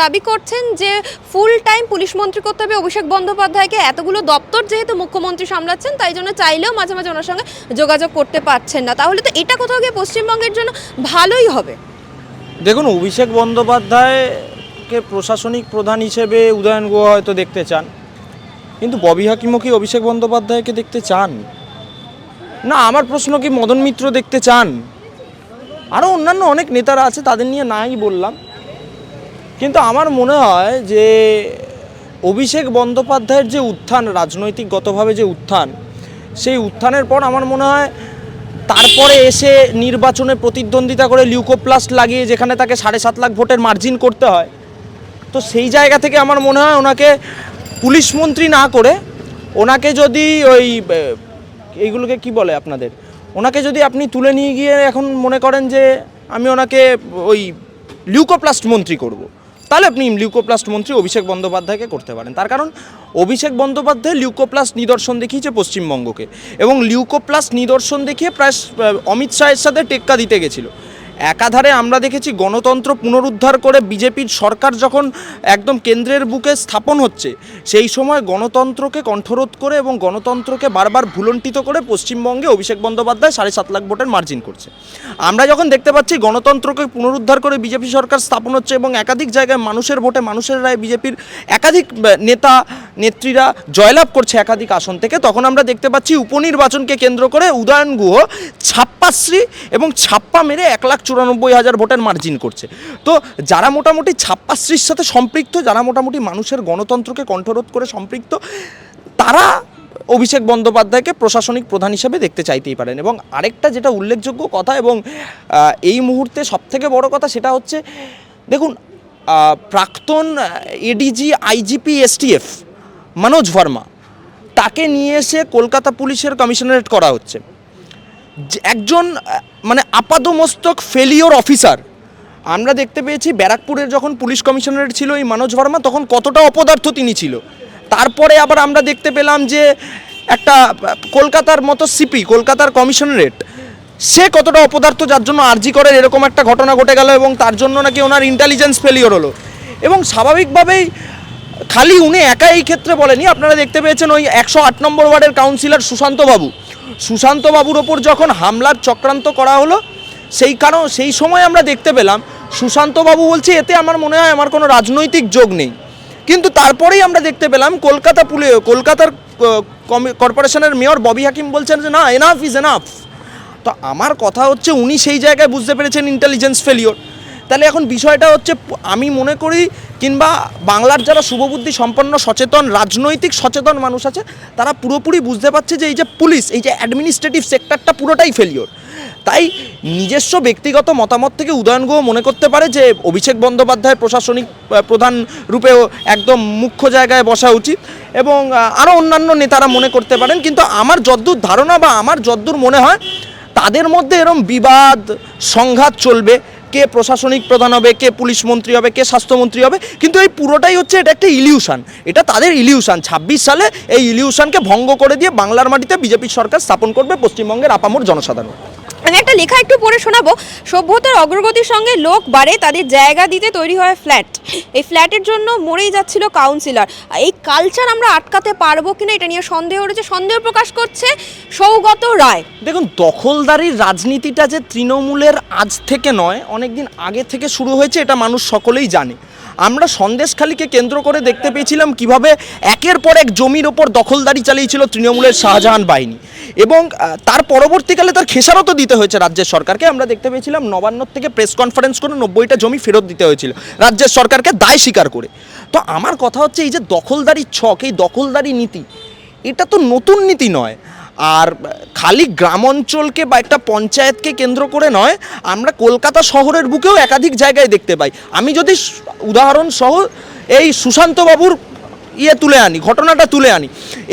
দাবি করছেন যে ফুল টাইম পুলিশ মন্ত্রী করতে হবে। অভিষেক বন্দ্যোপাধ্যায়কে এতগুলো দপ্তর যেহেতু মুখ্যমন্ত্রী সামলাচ্ছেন, তাই জন্য চাইলেও মাঝে মাঝে ওনার সঙ্গে যোগাযোগ করতে পারছেন না। তাহলে তো এটা কোথাও গিয়ে পশ্চিমবঙ্গের জন্য ভালোই হবে। দেখুন, অভিষেক বন্দ্যোপাধ্যায়কে প্রশাসনিক প্রধান হিসেবে উদয়ন গুহ হয়তো দেখতে চান। কিন্তু ববি হাকিমও কি অভিষেক বন্দ্যোপাধ্যায়কে দেখতে চান? না, আমার প্রশ্ন কি মদন মিত্র দেখতে চান? আরও অন্যান্য অনেক নেতারা আছে, তাদের নিয়ে নাই বললাম। কিন্তু আমার মনে হয় যে অভিষেক বন্দ্যোপাধ্যায়ের যে উত্থান, রাজনৈতিকগতভাবে যে উত্থান, সেই উত্থানের পর আমার মনে হয় তারপরে এসে নির্বাচনে প্রতিদ্বন্দ্বিতা করে লিউকোপ্লাস্ট লাগিয়ে যেখানে তাকে সাড়ে সাত লাখ ভোটের মার্জিন করতে হয়, তো সেই জায়গা থেকে আমার মনে হয় ওনাকে পুলিশ মন্ত্রী না করে ওনাকে যদি ওই, এইগুলোকে কি বলে আপনাদের, ওনাকে যদি আপনি তুলে নিয়ে গিয়ে এখন মনে করেন যে আমি ওনাকে ওই লিউকোপ্লাস্ট মন্ত্রী করব। তাহলে আপনি লিউকোপ্লাস্ট মন্ত্রী অভিষেক বন্দ্যোপাধ্যায়কে করতে পারেন। তার কারণ, অভিষেক বন্দ্যোপাধ্যায় লিউকোপ্লাস্ট নিদর্শন দেখিয়েছে পশ্চিমবঙ্গকে এবং লিউকোপ্লাস্ট নিদর্শন দেখিয়ে প্রায় অমিত শাহের সাথে টেক্কা দিতে গেছিল। একাধারে আমরা দেখেছি গণতন্ত্র পুনরুদ্ধার করে বিজেপির সরকার যখন একদম কেন্দ্রের বুকে স্থাপন হচ্ছে, সেই সময় গণতন্ত্রকে কণ্ঠরোধ করে এবং গণতন্ত্রকে বারবার ভুলণ্ঠিত করে পশ্চিমবঙ্গে অভিষেক বন্দ্যোপাধ্যায় সাড়ে সাত লাখ ভোটের মার্জিন করছে। আমরা যখন দেখতে পাচ্ছি গণতন্ত্রকে পুনরুদ্ধার করে বিজেপি সরকার স্থাপন হচ্ছে এবং একাধিক জায়গায় মানুষের ভোটে মানুষের রায় বিজেপির একাধিক নেতা নেত্রীরা জয়লাভ করছে একাধিক আসন থেকে। তখন আমরা দেখতে পাচ্ছি উপনির্বাচনকে কেন্দ্র করে উদয়ন গুহ ছাপ্পাশ্রী এবং ছাপ্পা মেরে এক লাখ চুরানব্বই হাজার ভোটের মার্জিন করছে। তো যারা মোটামুটি ছাপ্পাশ্রীর সাথে সম্পৃক্ত, যারা মোটামুটি মানুষের গণতন্ত্রকে কণ্ঠরোধ করে সম্পৃক্ত, তারা অভিষেক বন্দ্যোপাধ্যায়কে প্রশাসনিক প্রধান হিসেবে দেখতে চাইতেই পারেন। এবং আরেকটা যেটা উল্লেখযোগ্য কথা এবং এই মুহূর্তে সবথেকে বড় কথা সেটা হচ্ছে, দেখুন প্রাক্তন ADG IGP STF Manoj Verma, তাকে নিয়ে এসে কলকাতা পুলিশের কমিশনারেট করা হচ্ছে। একজন মানে আপাদমস্তক ফেলিওর অফিসার আমরা দেখতে পেয়েছি ব্যারাকপুরের যখন পুলিশ কমিশনারেট ছিল এই মনোজ ভার্মা, তখন কতটা অপদার্থ তিনি ছিল। তারপরে আবার আমরা দেখতে পেলাম যে একটা, কলকাতার মতো সিপি কলকাতার কমিশনারেট, সে কতটা অপদার্থ যার জন্য আরজি করে এরকম একটা ঘটনা ঘটে গেল এবং তার জন্য নাকি ওনার ইন্টেলিজেন্স ফেলিওর হলো। এবং স্বাভাবিকভাবেই খালি উনি একা এই ক্ষেত্রে বলেনি আপনারা দেখতে পেয়েছেন ওই একশো আট নম্বর ওয়ার্ডের কাউন্সিলর সুশান্ত বাবু সুশান্ত বাবুর ওপর যখন হামলার চক্রান্ত করা হলো, সেই কারণ, সেই সময় আমরা দেখতে পেলাম সুশান্ত বাবু বলছে, এতে আমার মনে হয় আমার কোনো রাজনৈতিক যোগ নেই। কিন্তু তারপরেই আমরা দেখতে পেলাম, কলকাতা পুলি কলকাতার কর্পোরেশনের মেয়র ববি হাকিম বলছেন যে, না এনাফ ইজ এনাফ তো আমার কথা হচ্ছে, উনি সেই জায়গায় বুঝতে পেরেছেন ইন্টেলিজেন্স ফেলিওর তাহলে এখন বিষয়টা হচ্ছে, আমি মনে করি কিংবা বাংলার যারা শুভবুদ্ধি সম্পন্ন সচেতন, রাজনৈতিক সচেতন মানুষ আছে, তারা পুরোপুরি বুঝতে পারছে যে এই যে পুলিশ, এই যে অ্যাডমিনিস্ট্রেটিভ সেক্টরটা পুরোটাই ফেলিওর তাই নিজস্ব ব্যক্তিগত মতামত থেকে উদয়ন গুহ মনে করতে পারে যে অভিষেক বন্দ্যোপাধ্যায় প্রশাসনিক প্রধান রূপেও একদম মুখ্য জায়গায় বসা উচিত। এবং আরও অন্যান্য নেতারা মনে করতে পারেন, কিন্তু আমার যদ্দূর ধারণা বা আমার যদ্দূর মনে হয়, তাদের মধ্যে এরম বিবাদ, সংঘাত চলবে। কে প্রশাসনিক প্রধান হবে, কে পুলিশ মন্ত্রী হবে, কে স্বাস্থ্যমন্ত্রী হবে, কিন্তু এই পুরোটাই হচ্ছে এটা একটা ইলিউশন। এটা তাদের ইলিউশন। ছাব্বিশ সালে এই ইলিউশনকে ভঙ্গ করে দিয়ে বাংলার মাটিতে বিজেপি সরকার স্থাপন করবে পশ্চিমবঙ্গের আপামর জনসাধারণ। আমি একটা লেখা একটু পড়ে শোনাবো। সভ্যতার অগ্রগতির সঙ্গে লোক বাড়ে, তাদের জায়গা দিতে তৈরি হয় ফ্ল্যাট। এই ফ্ল্যাটের জন্য মরেই যাচ্ছিল কাউন্সিলর এই কালচার আমরা আটকাতে পারব কিনা এটা নিয়ে সন্দেহ রয়েছে, সন্দেহ প্রকাশ করছে সৌগত রায়। দেখুন দখলদারির রাজনীতিটা যে তৃণমূলের আজ থেকে নয় অনেক দিন আগে থেকে শুরু হয়েছে, এটা মানুষ সকলেই জানে। আমরা সন্দেশখালীকে কেন্দ্র করে দেখতে পেয়েছিলাম কীভাবে একের পর এক জমির ওপর দখলদারি চালিয়েছিল তৃণমূলের শাহজাহান বাহিনী। এবং তার পরবর্তীকালে তার খেসারতও দিতে হয়েছে রাজ্যের সরকারকে। আমরা দেখতে পেয়েছিলাম নবান্নর থেকে প্রেস কনফারেন্স করে নব্বইটা জমি ফেরত দিতে হয়েছিল রাজ্যের সরকারকে দায় স্বীকার করে। তো আমার কথা হচ্ছে এই যে দখলদারির ছক, এই দখলদারি নীতি, এটা তো নতুন নীতি নয়। আর খালি গ্রাম অঞ্চলকে বা একটা পঞ্চায়েতকে কেন্দ্র করে নয়, আমরা কলকাতা শহরের বুকেও একাধিক জায়গায় দেখতে পাই। আমি যদি উদাহরণ সহ এই সুশান্ত বাবুর ইয়ে তুলে আনি, ঘটনাটা তুলে আনি।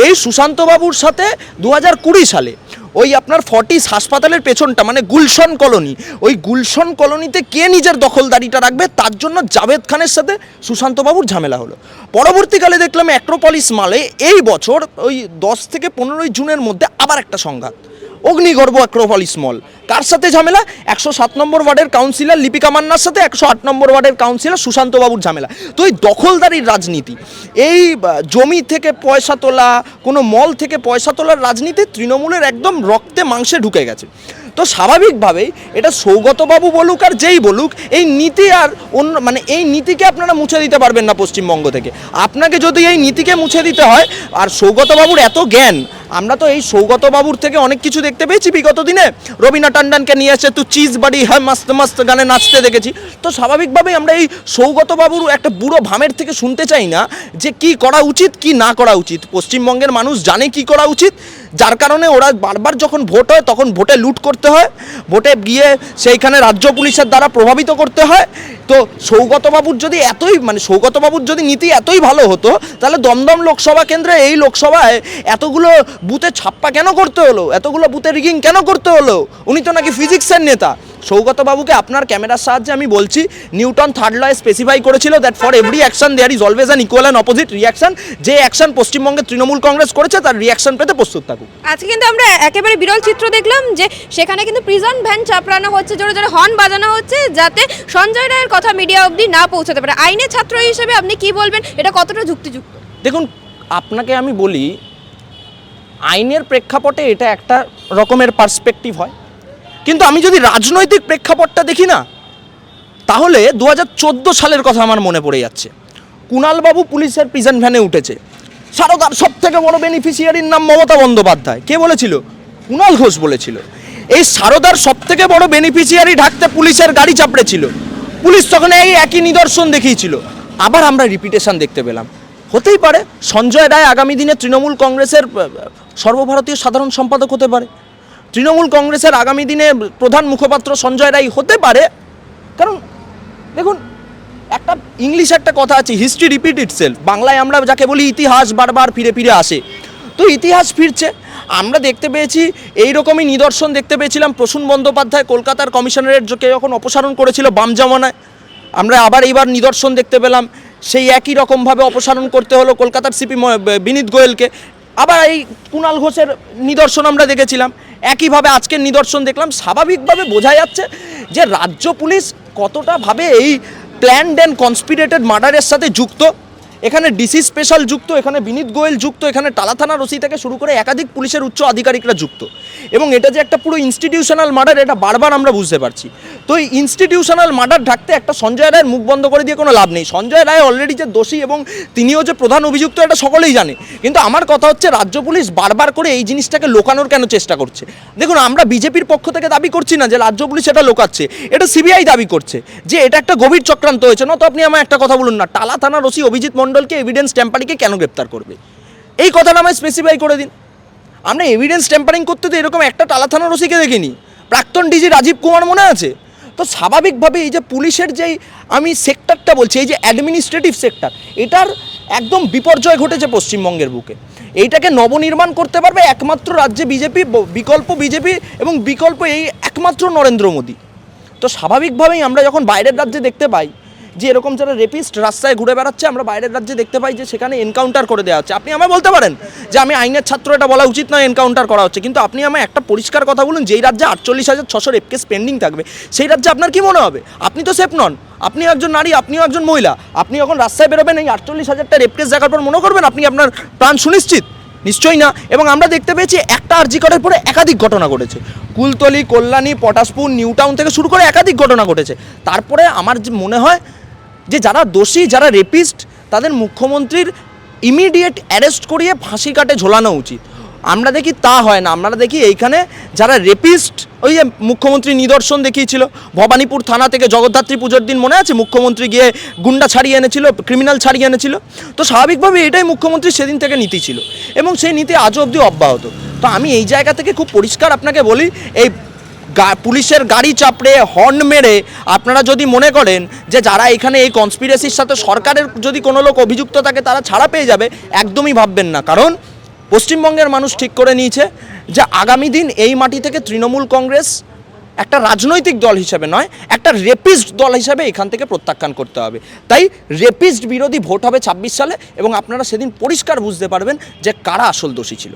এই সুশান্তবাবুর সাথে দু হাজার কুড়ি সালে ওই আপনার ফর্টিস হাসপাতালের পেছনটা মানে গুলশন কলোনি, ওই গুলশন কলোনিতে কে নিজের দখলদারিটা রাখবে তার জন্য জাভেদ খানের সাথে সুশান্তবাবুর ঝামেলা হলো। পরবর্তীকালে দেখলাম অ্যাক্রোপলিস মালে এই বছর ওই দশ থেকে পনেরোই জুনের মধ্যে আবার একটা সংঘাত। অগ্নিগর্ভ অ্যাক্রোপলিস মল কার সাথে ঝামেলা? একশো সাত নম্বর ওয়ার্ডের কাউন্সিলর লিপিকা মান্নার সাথে, একশো আট নম্বর ওয়ার্ডের কাউন্সিলর সুশান্তবাবুর ঝামেলা। তো এই দখলদারির রাজনীতি, এই জমি থেকে পয়সা তোলা, কোনো মল থেকে পয়সা তোলার রাজনীতি তৃণমূলের একদম রক্তে মাংসে ঢুকে গেছে। তো স্বাভাবিকভাবেই এটা সৌগতবাবু বলুক আর যেই বলুক, এই নীতি আর অন্য মানে এই নীতিকে আপনারা মুছে দিতে পারবেন না পশ্চিমবঙ্গ থেকে। আপনাকে যদি এই নীতিকে মুছে দিতে হয়, আর সৌগতবাবুর এত জ্ঞান আমরা তো এই সৌগত বাবুর থেকে অনেক কিছু দেখতে পেয়েছি বিগত দিনে। রবীনা টান্ডানকে নিয়ে এসে তুই চিজ বাড়ি হ্যাঁ মাস্ত মাস্ত গানে নাচতে দেখেছি। তো স্বাভাবিকভাবেই আমরা এই সৌগত বাবুর একটা বুড়ো ভামের থেকে শুনতে চাই না যে কি করা উচিত, কি না করা উচিত। পশ্চিমবঙ্গের মানুষ জানে কি করা উচিত। যার কারণে ওরা বারবার যখন ভোট হয়, তখন ভোটে লুট করতে হয়, ভোটে গিয়ে সেইখানে রাজ্য পুলিশের দ্বারা প্রভাবিত করতে হয়। তো সৌগতবাবুর যদি এতই মানে সৌগতবাবুর যদি নীতি এতই ভালো হতো, তাহলে দমদম লোকসভা কেন্দ্রে এই লোকসভায় এতগুলো বুথে ছাপ্পা কেন করতে হলো? এতগুলো বুথে রিগিং কেন করতে হলো? উনি তো নাকি ফিজিক্সের নেতা। সৌগতবাবুকে আপনার ক্যামেরার সাহায্যে আমি বলছি নিউটন থার্ড লয়ে স্পেসিফাই করেছিল that for every action there is always an equal and opposite reaction যে অ্যাকশন পশ্চিমবঙ্গে তৃণমূল কংগ্রেস করেছে তার রিয়াকশন পেতে প্রস্তুত থাকুক। আজকে কিন্তু আমরা একেবারে বিরল চিত্র দেখলাম যে সেখানে কিন্তু প্রিজন ভ্যান চাপড়ানো হচ্ছে জোরে জোরে হর্ন বাজানো হচ্ছে যাতে সঞ্জয় রায়ের কথা মিডিয়া অবধি না পৌঁছাতে পারে। আইনের ছাত্র হিসেবে আপনি কি বলবেন? এটা কতটা যুক্তিযুক্ত? দেখুন আপনাকে আমি বলি আইনের প্রেক্ষাপটে এটা একটা রকমের পার্সপেক্টিভ হয়। কিন্তু আমি যদি রাজনৈতিক প্রেক্ষাপটটা দেখি না, তাহলে দু হাজার চোদ্দ সালের কথা আমার মনে পড়ে যাচ্ছে। কুণালবাবু পুলিশের প্রিজন ভ্যানে উঠেছে। সারদার সব থেকে বড় বেনিফিশিয়ারির নাম মমতা বন্দ্যোপাধ্যায়। কে বলেছিল? কুণাল ঘোষ বলেছিল। এই সারদার সব থেকে বড় বেনিফিশিয়ারি ঢাকতে পুলিশের গাড়ি চাপড়েছিল। পুলিশ তখন এই একই নিদর্শন দেখিয়েছিল। আবার আমরা রিপিটেশন দেখতে পেলাম। হতেই পারে, সঞ্জয় রায় আগামী দিনে তৃণমূল কংগ্রেসের সর্বভারতীয় সাধারণ সম্পাদক হতে পারে। তৃণমূল কংগ্রেসের আগামী দিনে প্রধান মুখপাত্র সঞ্জয় রায় হতে পারে। কারণ দেখুন, একটা ইংলিশ একটা কথা আছে হিস্ট্রি রিপিট ইটসেলফ বাংলায় আমরা যাকে বলি ইতিহাস বারবার ফিরে ফিরে আসে। তো ইতিহাস ফিরছে। আমরা দেখতে পেয়েছি এই রকমই নিদর্শন দেখতে পেয়েছিলাম। প্রসূন বন্দ্যোপাধ্যায় কলকাতার কমিশনারের যখন অপসারণ করেছিল বাম জামানায়, আমরা আবার এইবার নিদর্শন দেখতে পেলাম। সেই একই রকমভাবে অপসারণ করতে হলো কলকাতার সিপি বিনীত গোয়েলকে। আবার এই কুণাল ঘোষের নিদর্শন আমরা দেখেছিলাম। একইভাবে আজকের নিদর্শন দেখলাম, স্বাভাবিকভাবে বোঝা যাচ্ছে যে রাজ্য পুলিশ কতটাভাবে এই প্ল্যান্ড অ্যান্ড কনস্পিরেটেড মার্ডারের সাথে যুক্ত। এখানে ডিসি স্পেশাল যুক্ত, এখানে বিনীত গোয়েল যুক্ত, এখানে টালা থানার ওসি থেকে শুরু করে একাধিক পুলিশের উচ্চ আধিকারিকরা যুক্ত। এবং এটা যে একটা পুরো ইনস্টিটিউশনাল মার্ডার এটা বারবার আমরা বুঝতে পারছি। তো এই ইনস্টিটিউশনাল মার্ডার ঢাকতে একটা সঞ্জয় রায়ের মুখ বন্ধ করে দিয়ে কোনো লাভ নেই। সঞ্জয় রায় অলরেডি যে দোষী এবং তিনিও যে প্রধান অভিযুক্ত, এটা সকলেই জানে। কিন্তু আমার কথা হচ্ছে, রাজ্য পুলিশ বারবার করে এই জিনিসটাকে লোকানোর কেন চেষ্টা করছে? দেখুন, আমরা বিজেপির পক্ষ থেকে দাবি করছি না যে রাজ্য পুলিশ এটা লোকাচ্ছে। এটা সিবিআই দাবি করছে যে এটা একটা গভীর চক্রান্ত হয়েছে। না তো আপনি আমার একটা কথা বলুন না। টালা থানার ওসি অভিজিৎ মণ্ডলকে এভিডেন্স ট্যাম্পারিংকে কেন গ্রেপ্তার করবে? এই কথাটা আমায় স্পেসিফাই করে দিন। আমরা এভিডেন্স ট্যাম্পারিং করতে তো এরকম একটা টালা থানার ওসিকে দেখিনি। প্রাক্তন ডিজি রাজীব কুমার মনে আছে? তো স্বাভাবিকভাবে এই যে পুলিশের যেই আমি সেক্টরটা বলছি, এই যে অ্যাডমিনিস্ট্রেটিভ সেক্টর এটার একদম বিপর্যয় ঘটেছে পশ্চিমবঙ্গের বুকে। এইটাকে নবনির্মাণ করতে পারবে একমাত্র রাজ্যে বিজেপি বিকল্প বিজেপি এবং বিকল্প এই একমাত্র নরেন্দ্র মোদী। তো স্বাভাবিকভাবেই আমরা যখন বাইরের রাজ্যে দেখতে পাই যে এরকম যারা রেপিস্ট রাস্তায় ঘুরে বেড়াচ্ছে, আমরা বাইরের রাজ্যে দেখতে পাই যে সেখানে এনকাউন্টার করে দেওয়া হচ্ছে। আপনি আমায় বলতে পারেন যে আমি আইনের ছাত্র, এটা বলা উচিত নয় এনকাউন্টার করা হচ্ছে। কিন্তু আপনি আমায় একটা পরিষ্কার কথা বলুন, যেই রাজ্যে আটচল্লিশ হাজার ছশো রেপ কেস পেন্ডিং থাকবে, সেই রাজ্যে আপনার কি মনে হবে? আপনি তো সেফ নন। আপনি একজন নারী, আপনিও একজন মহিলা। আপনি যখন রাস্তায় বেরোবেন, এই আটচল্লিশ হাজারটা রেপ কেস দেখার পর মনে করবেন আপনি আপনার প্রাণ সুনিশ্চিত। নিশ্চয়ই না। এবং আমরা দেখতে পেয়েছি একটা আর্জি করার পরে একাধিক ঘটনা ঘটেছে। কুলতলি, কল্যাণী, পটাশপুর নিউ টাউন থেকে শুরু করে একাধিক ঘটনা ঘটেছে। তারপরে আমার মনে হয় যে যারা দোষী, যারা রেপিস্ট তাদের মুখ্যমন্ত্রীর ইমিডিয়েট অ্যারেস্ট করিয়ে ফাঁসি কাটে ঝোলানো উচিত। আমরা দেখি তা হয় না। আমরা দেখি এইখানে যারা রেপিস্ট ওই যে মুখ্যমন্ত্রী নিদর্শন দেখিয়েছিল, ভবানীপুর থানা থেকে জগদ্ধাত্রী পুজোর দিন মনে আছে? মুখ্যমন্ত্রী গিয়ে গুন্ডা ছাড়িয়ে এনেছিল ক্রিমিনাল ছাড়িয়ে এনেছিল। তো স্বাভাবিকভাবে এটাই মুখ্যমন্ত্রী সেদিন থেকে নীতি ছিল। এবং সেই নীতি আজও অবধি অব্যাহত। তো আমি এই জায়গা থেকে খুব পরিষ্কার আপনাকে বলি, এই পুলিশের গাড়ি চাপড়ে হর্ন মেরে আপনারা যদি মনে করেন যে যারা এখানে এই কনস্পিরেসির সাথে সরকারের যদি কোনো লোক অভিযুক্ত থাকে, তারা ছাড়া পেয়ে যাবে, একদমই ভাববেন না। কারণ পশ্চিমবঙ্গের মানুষ ঠিক করে নিয়েছে যে আগামী দিন এই মাটি থেকে তৃণমূল কংগ্রেস একটা রাজনৈতিক দল হিসেবে নয়, একটা রেপিস্ট দল হিসেবে এখান থেকে প্রত্যাখ্যান করতে হবে। তাই রেপিস্ট বিরোধী ভোট হবে ছাব্বিশ সালে এবং আপনারা সেদিন পরিষ্কার বুঝতে পারবেন যে কারা আসল দোষী ছিল।